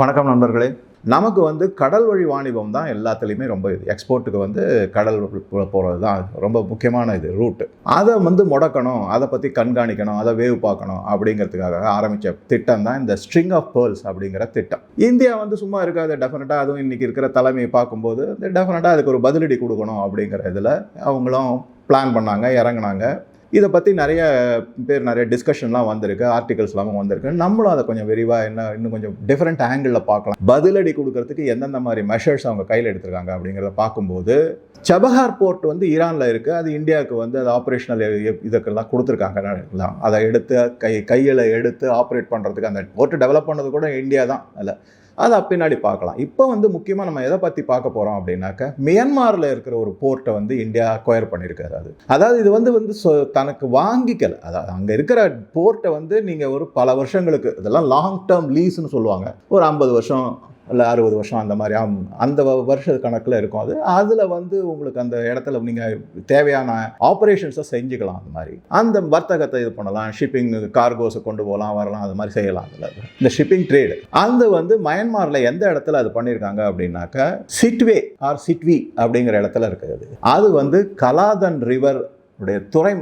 வணக்கம் நண்பர்களே. நமக்கு வந்து கடல் வழி வாணிபம் தான் எல்லாத்துலேயுமே ரொம்ப இது. எக்ஸ்போர்ட்டுக்கு வந்து கடல் போகிறது தான் ரொம்ப முக்கியமான இது ரூட்டு அதை வந்து முடக்கணும் அதை பற்றி கண்காணிக்கணும் அதை வேவு பார்க்கணும் அப்படிங்கிறதுக்காக ஆரம்பித்த திட்டம் தான் இந்த ஸ்ட்ரிங் ஆஃப் பேர்ல்ஸ் அப்படிங்கிற திட்டம். இந்தியா வந்து சும்மா இருக்காது டெஃபினட்டாக அதுவும் இன்றைக்கி இருக்கிற தலைமையை பார்க்கும்போது டெஃபினட்டாக அதுக்கு ஒரு பதிலடி கொடுக்கணும் அப்படிங்கிற இதில் அவங்களும் பிளான் பண்ணாங்க இறங்குனாங்க. இதை பற்றி நிறைய பேர் நிறைய டிஸ்கஷன்லாம் வந்திருக்கு ஆர்டிகல்ஸ்லாம் வந்திருக்கு. நம்மளும் அதை கொஞ்சம் விரிவாக என்ன இன்னும் கொஞ்சம் டிஃப்ரெண்ட் ஆங்கிளில் பார்க்கலாம். பதிலடி கொடுக்கறதுக்கு எந்தெந்த மாதிரி மெஷர்ஸ் அவங்க கையில் எடுத்திருக்காங்க அப்படிங்கிறத பார்க்கும்போது சபஹார் போர்ட் வந்து ஈரானில் இருக்குது அது இந்தியாவுக்கு வந்து அது ஆப்ரேஷனல் இதுக்கெல்லாம் கொடுத்துருக்காங்க. அதை எடுத்து கை கையில் எடுத்து ஆப்ரேட் பண்ணுறதுக்கு அந்த போர்ட்டு டெவலப் பண்ணது கூட இந்தியா தான் அதில் அதை பின்னாடி பார்க்கலாம். இப்போ வந்து முக்கியமாக நம்ம எதை பற்றி பார்க்க போகிறோம் அப்படின்னாக்க மியான்மாரில் இருக்கிற ஒரு போர்ட்டை வந்து இந்தியா அக்வயர் பண்ணியிருக்காரு அது. அதாவது இது வந்து வந்து சொ- தனக்கு வாங்கிக்கல. அதாவது அங்கே இருக்கிற போர்ட்டை வந்து நீங்கள் ஒரு பல வருஷங்களுக்கு இதெல்லாம் லாங் டேர்ம் லீஸ்னு சொல்லுவாங்க. ஒரு ஐம்பது வருஷம் இல்லை அறுபது வருஷம் அந்த மாதிரி ஆம், அந்த வ- வருஷ கணக்கில் இருக்கும் அது. அதில் வந்து உங்களுக்கு அந்த இடத்துல நீங்கள் தேவையான ஆப்ரேஷன்ஸை செஞ்சுக்கலாம் அந்த மாதிரி. அந்த வர்த்தகத்தை இது பண்ணலாம். ஷிப்பிங் கார்கோஸை கொண்டு போகலாம் வரலாம் அது மாதிரி செய்யலாம் அதில். இந்த ஷிப்பிங் ட்ரேடு அந்த வந்து மயன்மாரில் எந்த இடத்துல அது பண்ணியிருக்காங்க அப்படின்னாக்க சிட்வே ஆர் சிட்வி அப்படிங்கிற இடத்துல இருக்குது அது. வந்து கலாதன் ரிவர் உடைய துறை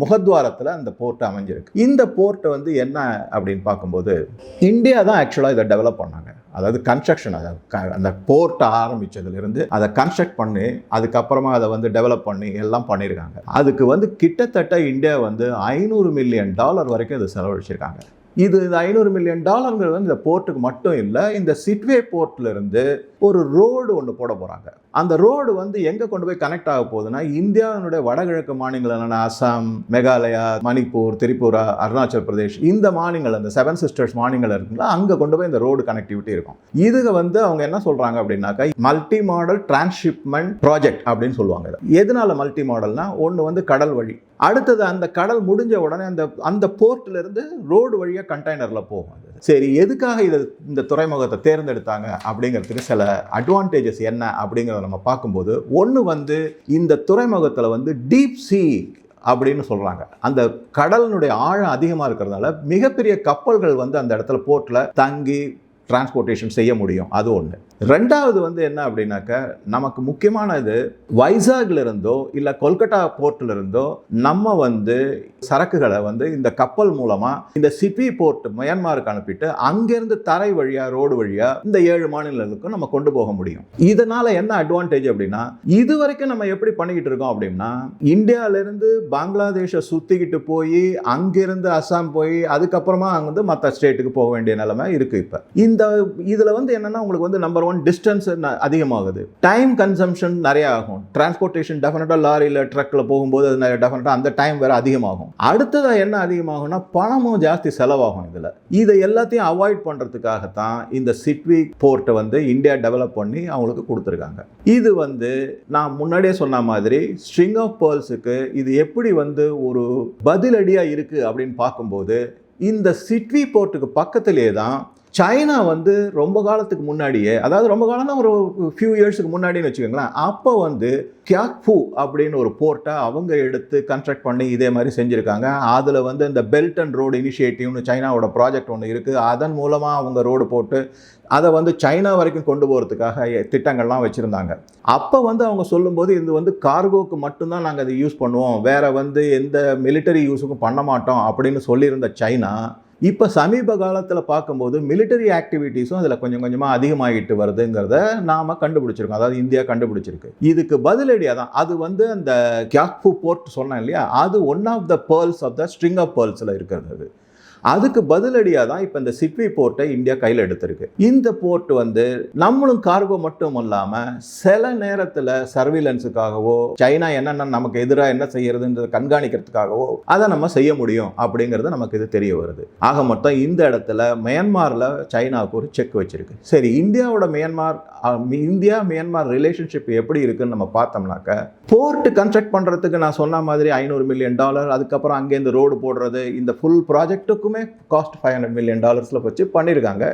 முகத்வாரத்தில் அந்த போர்ட் அமைஞ்சிருக்கு. இந்த போர்ட்டை வந்து என்ன அப்படின்னு பார்க்கும்போது இந்தியா தான் ஆக்சுவலாக இதை டெவலப் பண்ணாங்க. அதாவது கன்ஸ்ட்ரக்ஷன் அதை க- அந்த போர்ட்டை ஆரம்பித்ததுலேருந்து அதை கன்ஸ்ட்ரக்ட் பண்ணி அதுக்கப்புறமா அதை வந்து டெவலப் பண்ணி எல்லாம் பண்ணியிருக்காங்க. அதுக்கு வந்து கிட்டத்தட்ட இந்தியா வந்து ஐநூறு மில்லியன் டாலர் வரைக்கும் இது செலவழிச்சிருக்காங்க. இது இந்த ஐநூறு மில்லியன் டாலருங்கிறது வந்து இந்த போர்ட்டுக்கு மட்டும் இல்லை இந்த சிட்வே போர்ட்லேருந்து ஒரு ரோடு ஒன்று போட போகிறாங்க அந்த ரோடு வந்து எங்கே கொண்டு போய் கனெக்ட் ஆக போகுதுன்னா இந்தியாவினுடைய வடகிழக்கு மாநிலங்களான அசாம் மேகாலயா மணிப்பூர் திரிபுரா அருணாச்சல் பிரதேஷ் இந்த மாநிலங்கள் அந்த செவன் சிஸ்டர்ஸ் மாநிலங்கள் இருக்குங்களா அங்கே கொண்டு போய் இந்த ரோடு கனெக்டிவிட்டி இருக்கும். இதுக்கு வந்து அவங்க என்ன சொல்கிறாங்க அப்படின்னாக்கா மல்டி மாடல் டிரான்ஸ்ஷிப்மெண்ட் ப்ராஜெக்ட் அப்படின்னு சொல்லுவாங்க எதனால மல்டி மாடல்னா ஒன்று வந்து கடல் வழி. அடுத்தது அந்த கடல் முடிஞ்ச உடனே அந்த அந்த போர்ட்ல இருந்து ரோடு வழியாக கண்டெய்னரில் போகும் அது. சரி எதுக்காக இதை இந்த துறைமுகத்தை தேர்ந்தெடுத்தாங்க அப்படிங்கிறதுக்கு சில அட்வான்டேஜஸ் என்ன அப்படிங்கிற நம்ம பார்க்கும்போது ஒன்று வந்து இந்த துறைமுகத்தில் வந்து டீப் சி அப்படின்னு சொல்கிறாங்க அந்த கடலினுடைய ஆழம் அதிகமாக இருக்கிறதுனால மிகப்பெரிய கப்பல்கள் வந்து அந்த இடத்துல போர்ட்டில் தங்கி டிரான்ஸ்போர்ட்டேஷன் செய்ய முடியும். அது ஒன்று ரெண்டாவது வந்து என்ன அப்படின்னாக்க நமக்கு முக்கியமானது வைசாக்ல இருந்தோ இல்லை கொல்கட்டா போர்ட்ல இருந்தோ நம்ம வந்து சரக்குகளை வந்து இந்த கப்பல் மூலமா இந்த சிபி போர்ட் மியான்மாருக்கு அனுப்பிட்டு அங்கிருந்து தரை வழியா ரோடு வழியா இந்த ஏழு மாநிலங்களுக்கும் நம்ம கொண்டு போக முடியும். இதனால என்ன அட்வான்டேஜ் அப்படின்னா இது வரைக்கும் நம்ம எப்படி பண்ணிக்கிட்டு இருக்கோம் அப்படின்னா இந்தியாவிலேருந்து பங்களாதேஷை சுத்திக்கிட்டு போய் அங்கிருந்து அஸ்ஸாம் போய் அதுக்கப்புறமா அங்கே வந்து மற்ற ஸ்டேட்டுக்கு போக வேண்டிய நிலைமை இருக்கு இப்போ. இந்த இதுல வந்து என்னன்னா உங்களுக்கு வந்து நம்பர் ஒன் டிஸ்டன்ஸ் அதிகமாகுது. டைம் கன்சம்ஷன் நிறைய ஆகும் டிரான்ஸ்போர்ட்டேஷன் டெஃபினட்டாக லாரியில் ட்ரக்கில் போகும்போது அது டெஃபினட்டாக அந்த டைம் வேறு அதிகமாகும். அடுத்ததாக என்ன அதிகமாகும்னா பணமும் ஜாஸ்தி செலவாகும் இதில். இதை எல்லாத்தையும் அவாய்ட் பண்ணுறதுக்காகத்தான் இந்த சிட்வி போர்ட்டை வந்து இந்தியா டெவலப் பண்ணி அவங்களுக்கு கொடுத்துருக்காங்க. இது வந்து நான் முன்னாடியே சொன்ன மாதிரி ஸ்ட்ரிங் ஆஃப் பேர்ல்ஸுக்கு இது எப்படி வந்து ஒரு பதிலடியாக இருக்குது அப்படின்னு பார்க்கும்போது இந்த சிட்வி போர்ட்டுக்கு பக்கத்திலே தான் சைனா வந்து ரொம்ப காலத்துக்கு முன்னாடியே அதாவது ரொம்ப காலம்னா ஒரு ஃபியூ இயர்ஸுக்கு முன்னாடின்னு வச்சுக்கோங்களேன் அப்போ வந்து கியாக்ஃபு அப்படின்னு ஒரு போர்ட்டை அவங்க எடுத்து கன்ஸ்ட்ரக்ட் பண்ணி இதே மாதிரி செஞ்சுருக்காங்க. அதில் வந்து இந்த பெல்ட் அண்ட் ரோடு இனிஷியேட்டிவ்னு சைனாவோட ப்ராஜெக்ட் ஒன்று இருக்குது அதன் மூலமாக அவங்க ரோடு போட்டு அதை வந்து சைனா வரைக்கும் கொண்டு போகிறதுக்காக திட்டங்கள்லாம் வச்சுருந்தாங்க. அப்போ வந்து அவங்க சொல்லும்போது இது வந்து கார்கோக்கு மட்டும்தான் நாங்கள் அதை யூஸ் பண்ணுவோம். வேறு வந்து எந்த மிலிட்டரி யூஸுக்கும் பண்ண மாட்டோம் அப்படின்னு சொல்லியிருந்த சைனா இப்போ சமீப காலத்தில் பார்க்கும்போது மிலிட்டரி ஆக்டிவிட்டீஸும் அதில் கொஞ்சம் கொஞ்சமாக அதிகமாகிட்டு வருதுங்கிறத நாம் கண்டுபிடிச்சிருக்கோம். அதாவது இந்தியா கண்டுபிடிச்சிருக்கு. இதுக்கு பதிலடியாக தான் அது வந்து அந்த கியாக்பு போர்ட் சொன்னேன் இல்லையா? அது one of the pearls of the string of பேர்ல்ஸில் இருக்கிறது அது. அதுக்கு பதிலடியாக தான் இப்போ இந்த சிட்வி போர்ட்டை இந்தியா கையில் எடுத்திருக்கு. இந்த போர்ட் வந்து நம்மளும் கார்கோ மட்டும் இல்லாமல் சில நேரத்தில் சர்வீலன்ஸுக்காகவோ சைனா என்னென்ன நமக்கு எதிராக என்ன செய்யறதுன்றத கண்காணிக்கிறதுக்காகவோ அதை நம்ம செய்ய முடியும் அப்படிங்கிறது நமக்கு இது தெரிய வருது. ஆக மொத்தம் இந்த இடத்துல மியான்மாரில் சைனாவுக்கு ஒரு செக் வச்சிருக்கு. சரி இந்தியாவோட மியான்மார் இந்தியா மியான்மார் ரிலேஷன்ஷிப் எப்படி இருக்குன்னு நம்ம பார்த்தோம்னாக்க போர்ட் கன்ஸ்ட்ரக்ட் பண்ணுறதுக்கு நான் சொன்ன மாதிரி ஐநூறு மில்லியன் டாலர் அதுக்கப்புறம் அங்கேருந்து ரோடு போடுறது இந்த ஃபுல் ப்ராஜெக்ட்டுக்கும் காஸ்ட் ஃபைவ் ஹண்ட்ரட் மில்லியன் டாலர்ஸில் வச்சு பண்ணியிருக்காங்க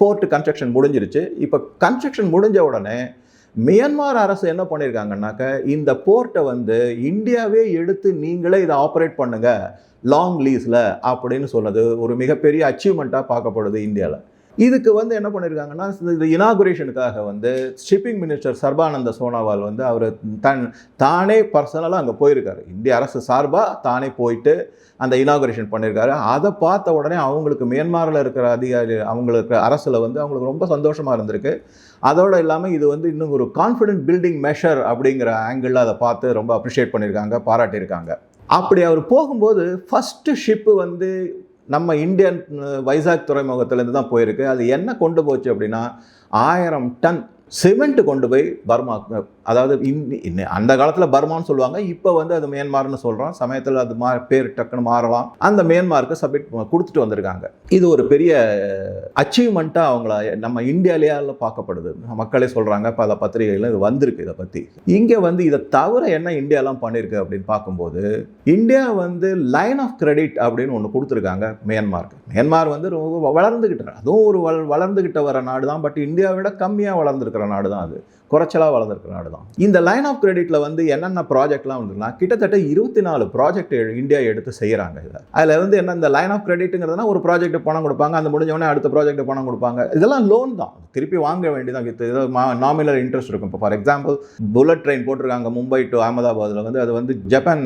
போர்ட்டு கன்ஸ்ட்ரக்ஷன் முடிஞ்சிருச்சு. இப்போ கன்ஸ்ட்ரக்ஷன் முடிஞ்ச உடனே மியான்மார் அரசு என்ன பண்ணியிருக்காங்கன்னாக்க இந்த போர்ட்டை வந்து இந்தியாவே எடுத்து நீங்களே இதை ஆப்ரேட் பண்ணுங்கள் லாங் லீஸில் அப்படின்னு சொன்னது ஒரு மிகப்பெரிய அச்சீவ்மெண்ட்டாக பார்க்கப்படுது இந்தியாவில் இதுக்கு வந்து என்ன பண்ணியிருக்காங்கன்னா இந்த இனாகுரேஷனுக்காக வந்து ஷிப்பிங் மினிஸ்டர் சர்பானந்த சோனோவால் வந்து அவர் தன் தானே பர்சனலாக அங்கே போயிருக்காரு. இந்திய அரசு சார்பாக தானே போயிட்டு அந்த இனாகுரேஷன் பண்ணியிருக்காரு அதை பார்த்த உடனே அவங்களுக்கு மியான்மரில் இருக்கிற அதிகாரி அவங்களுக்கு அரசில் வந்து அவங்களுக்கு ரொம்ப சந்தோஷமாக இருந்திருக்கு. அதோடு இல்லாமல் இது வந்து இன்னும் ஒரு கான்ஃபிடென்ட் பில்டிங் மெஷர் அப்படிங்கிற ஆங்கிளில் அதை பார்த்து ரொம்ப அப்ரிஷியேட் பண்ணியிருக்காங்க பாராட்டியிருக்காங்க. அப்படி அவர் போகும்போது ஃபஸ்ட்டு ஷிப்பு வந்து நம்ம இந்தியன் வைசாக் துறைமுகத்துலேருந்து தான் போயிருக்கு. அது என்ன கொண்டு போச்சு அப்படின்னா ஆயிரம் டன் சிமெண்ட் கொண்டு போய் பர்மா அதாவது இன்னி- அந்த காலத்தில் பர்மான்னு சொல்லுவாங்க இப்போ வந்து அது மியான்மார்னு சொல்கிறோம் சமயத்தில் அது மா பேர் டக்குன்னு மாறலாம். அந்த மியான்மாருக்கு சப்மிட் கொடுத்துட்டு வந்திருக்காங்க. இது ஒரு பெரிய அச்சீவ்மெண்ட்டாக அவங்கள நம்ம இந்தியாலேயால பார்க்கப்படுது. மக்களே சொல்கிறாங்க பல பத்திரிகைகளும் இது வந்திருக்கு இதை பற்றி இங்கே வந்து இதை தவிர என்ன இந்தியாலாம் பண்ணியிருக்கு அப்படின்னு பார்க்கும்போது இந்தியா வந்து லைன் ஆஃப் கிரெடிட் அப்படின்னு ஒன்று கொடுத்துருக்காங்க மியான்மாருக்கு. மியான்மார் வந்து ரொம்ப வளர்ந்துக்கிட்டு அதுவும் ஒரு வள வளர்ந்துக்கிட்ட வர நாடு தான் பட் இந்தியாவை விட கம்மியாக இருக்கிற நாடு தான் அது. குறைச்சலாக வளர்ந்துருக்கிற நாடு தான் இந்த லைன் ஆஃப் கிரெடிட்டில் வந்து என்னென்ன ப்ராஜெக்ட்லாம் வந்துருக்குன்னா கிட்டத்தட்ட இருபத்தி நாலு ப்ராஜெக்ட் இந்தியா எடுத்து செய்கிறாங்க இதில் அதில் வந்து என்ன இந்த லைன் ஆஃப் கிரெடிட்டுங்கிறதுனா ஒரு ப்ராஜெக்ட் பணம் கொடுப்பாங்க அந்த முடிஞ்சவொடனே அடுத்த ப்ராஜெக்ட் பணம் கொடுப்பாங்க. இதெல்லாம் லோன் தான். திருப்பி வாங்க வேண்டியதான் வித் நாமினல் இன்ட்ரெஸ்ட் இருக்கும். இப்போ ஃபார் எக்ஸாம்பிள் புல்லட் ட்ரெயின் போட்டிருக்காங்க மும்பை டு அகமதாபாத்தில் வந்து அது வந்து ஜப்பான்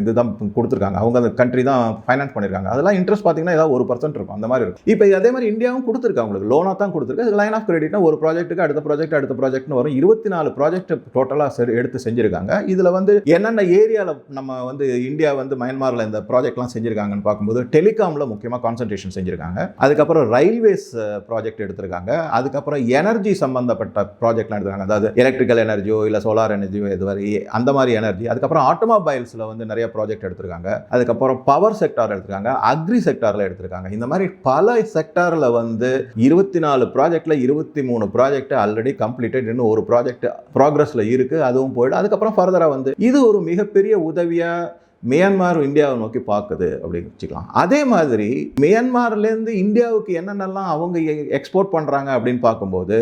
இதுதான் கொடுத்துருக்காங்க. அவங்க அந்த கண்ட்ரி தான் ஃபைனான்ஸ் பண்ணியிருக்காங்க அதெல்லாம் இன்ட்ரெஸ்ட் பார்த்தீங்கன்னா ஏதாவது ஒரு பர்சன்ட் இருக்கும். அந்த மாதிரி இருக்கும். இப்போ அதே மாதிரி இந்தியாவும் கொடுத்துருக்கு அவங்களுக்கு லோனாக தான் கொடுத்துருக்கு. அது லைன் ஆஃப் கிரெடிட்னா ஒரு ப்ராஜெக்ட்டுக்கு அடுத்த ப்ராஜெக்ட் அடுத்த ப்ராஜெக்ட்னு வரும். இருபத்தி நாலு ப்ராஜெக்ட் டோட்டலாக எடுத்து செஞ்சுருக்காங்க. இதில் வந்து என்னென்ன ஏரியாவில் நம்ம வந்து இந்தியா வந்து மயன்மாரில் இந்த ப்ராஜெக்ட்லாம் செஞ்சுருக்காங்கன்னு பார்க்கும்போது டெலிகாமில் முக்கியமாக கான்சன்ட்ரேஷன் செஞ்சுருக்காங்க. அதுக்கப்புறம் ரயில்வேஸ் ப்ராஜெக்ட் எடுத்திருக்காங்க. அதுக்கப்புறம் எனர்ஜி சம்மந்தப்பட்ட ப்ராஜெக்ட்லாம் எடுத்திருக்காங்க. அதாவது எலக்ட்ரிக்கல் எனர்ஜியோ இல்லை சோலார் எனர்ஜியோ இது வரை அந்த மாதிரி எனர்ஜி அதுக்கப்புறம் ஆட்டோமொபைல்ஸில் வந்து நிறைய ப்ராஜெக்ட் எடுத்திருக்காங்க. அதுக்கப்புறம் பவர் செக்டார் எடுத்திருக்காங்க. அக்ரி செக்டாரில் எடுத்திருக்காங்க. இந்த மாதிரி பல செக்டாரில் வந்து இருபத்தி நாலு ப்ராஜெக்டில் இருபத்தி மூணு ப்ராஜெக்ட் ஆல்ரெடி கம்ப்ளீட்டட் இன்னும் ஒரு ப்ராஜெக்ட் ப்ராக்ரஸில் இருக்குது அதுவும் போயிடும். அதுக்கப்புறம் ஃபர்தராக வந்து இது ஒரு மிகப்பெரிய உதவியாக மியான்மார் இந்தியாவை நோக்கி பார்க்குது அப்படின்னு வச்சுக்கலாம். அதே மாதிரி மியான்மார்லேருந்து இந்தியாவுக்கு என்னென்னலாம் அவங்க எக்ஸ்போர்ட் பண்ணுறாங்க அப்படின்னு பார்க்கும்போது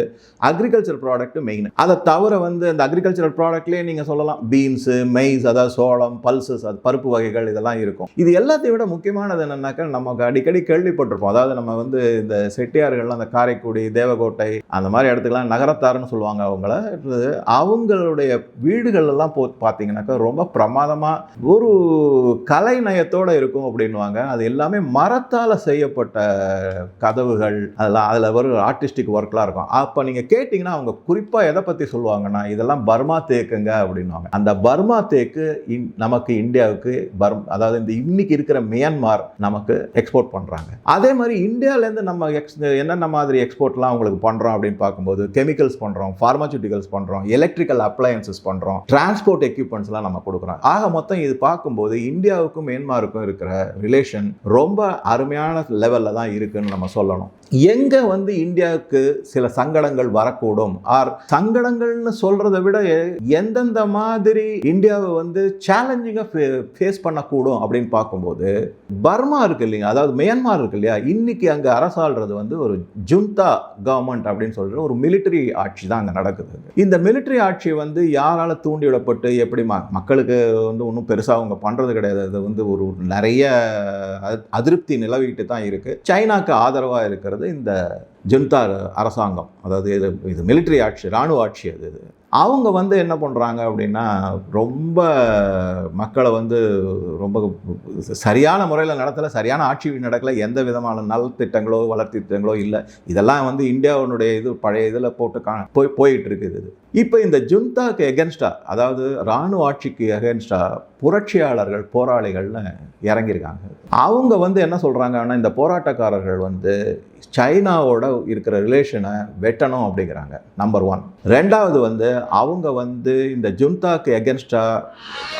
அக்ரிகல்ச்சர் ப்ராடக்ட் மெயின் அதை தவிர வந்து அந்த அக்ரிகல்ச்சரல் ப்ராடக்ட்லேயே நீங்கள் சொல்லலாம் பீன்ஸு மெய்ஸ் அதாவது சோளம் பல்சஸ் அது பருப்பு வகைகள் இதெல்லாம் இருக்கும். இது எல்லாத்தையும் விட முக்கியமானது என்னென்னாக்கா நமக்கு அடிக்கடி கேள்விப்பட்டிருப்போம். அதாவது நம்ம வந்து இந்த செட்டியார்கள்லாம் அந்த காரைக்குடி தேவகோட்டை அந்த மாதிரி இடத்துக்குலாம் நகரத்தாருன்னு சொல்லுவாங்க அவங்கள. அவங்களுடைய வீடுகளெல்லாம் போ பார்த்தீங்கன்னாக்கா ரொம்ப பிரமாதமாக ஒரு கலை நயத்தோட இருக்கும் அப்படின்வாங்க அது எல்லாமே மரத்தால் செய்யப்பட்ட கதவுகள் அதெல்லாம் அதில் ஒரு ஆர்டிஸ்டிக் ஒர்க்லாம் இருக்கும். அப்போ நீங்கள் கேட்டிங்கன்னா அவங்க குறிப்பாக எதை பற்றி சொல்லுவாங்கன்னா இதெல்லாம் பர்மா தேக்குங்க அப்படின்வாங்க அந்த பர்மா தேக்கு இன்- நமக்கு இந்தியாவுக்கு பர்ம் அதாவது இந்த இன்னைக்கு இருக்கிற மியான்மார் நமக்கு எக்ஸ்போர்ட் பண்ணுறாங்க அதே மாதிரி இந்தியாவிலேருந்து நம்ம எக்ஸ் என்னென்ன மாதிரி எக்ஸ்போர்ட்லாம் அவங்களுக்கு பண்ணுறோம் அப்படின்னு பார்க்கும்போது கெமிக்கல்ஸ் பண்ணுறோம் ஃபார்மாசூட்டிக்கல்ஸ் பண்ணுறோம் எலக்ட்ரிக்கல் அப்ளையன்சஸ் பண்ணுறோம் டிரான்ஸ்போர்ட் எக்யூப்மெண்ட்ஸ்லாம் நம்ம கொடுக்குறோம். ஆக மொத்தம் இது பார்க்கும்போது இந்தியாவுக்கும் மியான்மாருக்கும் இருக்கிற ரிலேஷன் ரொம்ப அருமையான லெவலில் தான் இருக்குன்னு நம்ம சொல்லணும். எங்கே வந்து இந்தியாவுக்கு சில சங்கடங்கள் வரக்கூடும்? ஆர் சங்கடங்கள்னு சொல்கிறத விட எந்தெந்த மாதிரி இந்தியாவை வந்து சேலஞ்சிங்காக ஃபேஸ் பண்ணக்கூடும் அப்படின்னு பார்க்கும்போது பர்மா இருக்கு இல்லைங்க அதாவது மியான்மார் இருக்கு இல்லையா? இன்னைக்கு அங்கே அரசாள்றது வந்து ஒரு ஜுந்தா கவர்மெண்ட் அப்படின்னு சொல்கிற ஒரு மிலிட்டரி ஆட்சி தான் அங்கே நடக்குது. இந்த மிலிட்டரி ஆட்சி வந்து யாரால தூண்டிவிடப்பட்டு எப்படி மக்களுக்கு வந்து ஒன்றும் பெருசாக அவங்க பண்ணுறது கிடையாது. அது வந்து ஒரு நிறைய அதிருப்தி நிலவிக்கிட்டு தான் இருக்குது சைனாக்கு ஆதரவாக இருக்கிறது இந்த ஜென்தா அரசாங்கம். அதாவது இது இது மிலிட்டரி ஆட்சி இராணுவ ஆட்சி அது இது. அவங்க வந்து என்ன பண்ணுறாங்க அப்படின்னா ரொம்ப மக்களை வந்து ரொம்ப சரியான முறையில் நடத்தலை சரியான ஆட்சி நடக்கலை எந்த விதமான நலத்திட்டங்களோ வளர்த்திட்டங்களோ இல்லை. இதெல்லாம் வந்து இந்தியாவினுடைய இது பழைய இதில் போட்டு கா போய் போயிட்டு இருக்குது இது. இப்போ இந்த ஜுந்தாக்கு எகென்ஸ்டா அதாவது இராணுவ ஆட்சிக்கு எகென்ஸ்டா புரட்சியாளர்கள் போராளிகள்னு இறங்கியிருக்காங்க. அவங்க வந்து என்ன சொல்கிறாங்கன்னா இந்த போராட்டக்காரர்கள் வந்து சைனாவோட இருக்கிற ரிலேஷனை வெட்டணும் அப்படிங்கிறாங்க நம்பர் ஒன் ரெண்டாவது வந்து அவங்க வந்து இந்த ஜுந்தாக்கு எகென்ஸ்டா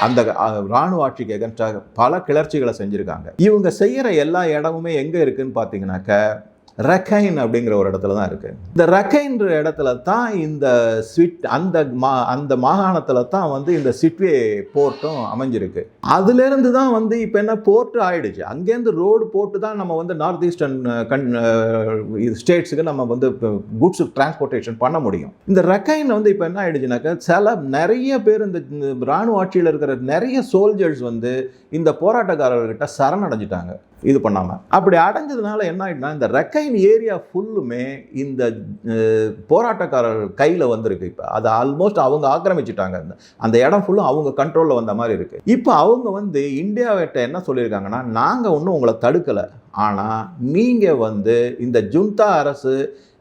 அந்த இராணுவ ராணுவ ஆட்சிக்கு எகென்ஸ்டாக பல கிளர்ச்சிகளை செஞ்சுருக்காங்க. இவங்க செய்கிற எல்லா இடமுமே எங்கே இருக்குதுன்னு பார்த்தீங்கன்னாக்க ரக்கைன் அப்படிங்கிற ஒரு இடத்துல தான் இருக்குது இந்த ரக்கைன்ற இடத்துல தான் இந்த ஸ்விட் அந்த மா அந்த மாகாணத்தில் தான் வந்து இந்த சிட்வே போர்ட்டும் அமைஞ்சிருக்கு. அதுலேருந்து தான் வந்து இப்போ என்ன போர்ட்டு ஆயிடுச்சு. அங்கேருந்து ரோடு போட்டு தான் நம்ம வந்து நார்த் ஈஸ்டர்ன் கண் ஸ்டேட்ஸுக்கு நம்ம வந்து குட்ஸ் டிரான்ஸ்போர்ட்டேஷன் பண்ண முடியும். இந்த ரக்கைன் வந்து இப்போ என்ன ஆயிடுச்சுனாக்கா சில நிறைய பேர் இந்த இந்த இராணுவ ஆட்சியில் இருக்கிற நிறைய சோல்ஜர்ஸ் வந்து இந்த போராட்டக்காரர்கிட்ட சரணடைஞ்சிட்டாங்க. இது பண்ணாமல் அப்படி அடைஞ்சதுனால என்ன ஆகிடுனா இந்த ரெக்கைன் ஏரியா ஃபுல்லுமே இந்த போராட்டக்காரர் போராட்டக்காரர்கள் கையில் வந்திருக்கு இப்போ. அதை ஆல்மோஸ்ட் அவங்க ஆக்கிரமிச்சிட்டாங்க. அந்த அந்த இடம் ஃபுல்லும் அவங்க கண்ட்ரோலில் வந்த மாதிரி இருக்குது இப்போ அவங்க வந்து இந்தியாவிட்ட என்ன சொல்லியிருக்காங்கன்னா நாங்கள் ஒன்றும் உங்களை தடுக்கலை. ஆனால் நீங்கள் வந்து இந்த ஜுந்தா அரசு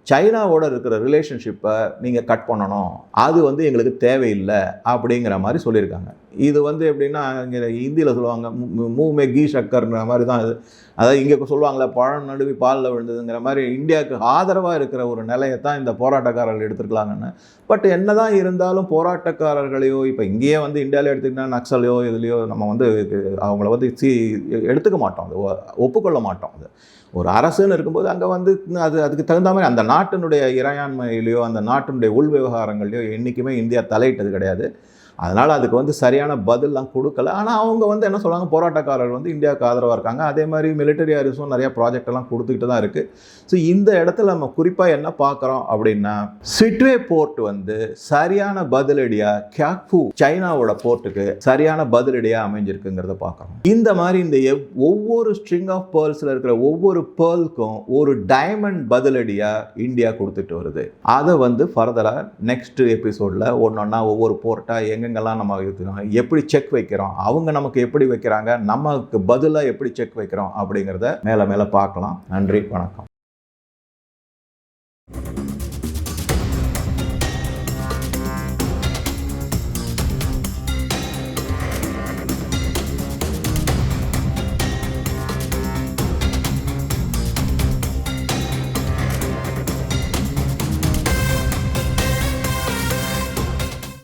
சைனாவோட இருக்கிற ரிலேஷன்ஷிப்பை நீங்கள் கட் பண்ணணும். அது வந்து எங்களுக்கு தேவையில்லை அப்படிங்கிற மாதிரி சொல்லியிருக்காங்க. இது வந்து எப்படின்னா இங்கே ஹிந்தியில் சொல்லுவாங்க மூமே கீ சக்கர்ன்ற மாதிரி தான் இது. அதாவது இங்கே சொல்லுவாங்களே பழம் நடுவி பாலில் விழுந்ததுங்கிற மாதிரி இந்தியாவுக்கு ஆதரவாக இருக்கிற ஒரு நிலையை தான் இந்த போராட்டக்காரர்கள் எடுத்துருக்கலாங்கன்னு. பட் என்ன தான் இருந்தாலும் போராட்டக்காரர்களையோ இப்போ இங்கேயே வந்து இந்தியாவில் எடுத்துக்கிட்டா நக்சலையோ இதுலையோ நம்ம வந்து அவங்கள வந்து சி எடுத்துக்க மாட்டோம். அது ஒ- ஒப்புக்கொள்ள மாட்டோம் அது. ஒரு அரசுன்னு இருக்கும்போது அங்கே வந்து அது அதுக்கு தகுந்த மாதிரி அந்த நாட்டினுடைய இறையாண்மையிலையோ அந்த நாட்டினுடைய உள் விவகாரங்களையோ என்றைக்குமே இந்தியா தலையிட்டது கிடையாது. அதனால் அதுக்கு வந்து சரியான பதில்லாம் கொடுக்கல. ஆனால் அவங்க வந்து என்ன சொல்கிறாங்க போராட்டக்காரர்கள் வந்து இந்தியாவுக்கு ஆதரவாக இருக்காங்க. அதே மாதிரி மிலிட்டரி அரசும் நிறையா ப்ராஜெக்ட் எல்லாம் கொடுத்துக்கிட்டு தான் இருக்குது ஸோ இந்த இடத்துல நம்ம குறிப்பாக என்ன பார்க்குறோம் அப்படின்னா சிட்வே போர்ட் வந்து சரியான பதிலடியாக கேக்ஃபு சைனாவோட போர்ட்டுக்கு சரியான பதிலடியாக அமைஞ்சிருக்குங்கிறத பார்க்குறோம். இந்த மாதிரி இந்த எவ்- ஒவ்வொரு ஸ்ட்ரிங் ஆஃப் பேர்ல்ஸில் இருக்கிற ஒவ்வொரு பேர்லுக்கும் ஒரு டைமண்ட் பதிலடியாக இந்தியா கொடுத்துட்டு வருது. அதை வந்து ஃபர்தராக நெக்ஸ்ட் எபிசோடில் ஒன்றா ஒவ்வொரு போர்ட்டாக எங்கெங்கெல்லாம் நம்ம இருக்கிறோம் எப்படி செக் வைக்கிறோம்? அவங்க நமக்கு எப்படி வைக்கிறாங்க? நமக்கு பதிலாக எப்படி செக் வைக்கிறோம்? அப்படிங்கிறத மேலே மேலே பார்க்கலாம். நன்றி வணக்கம்.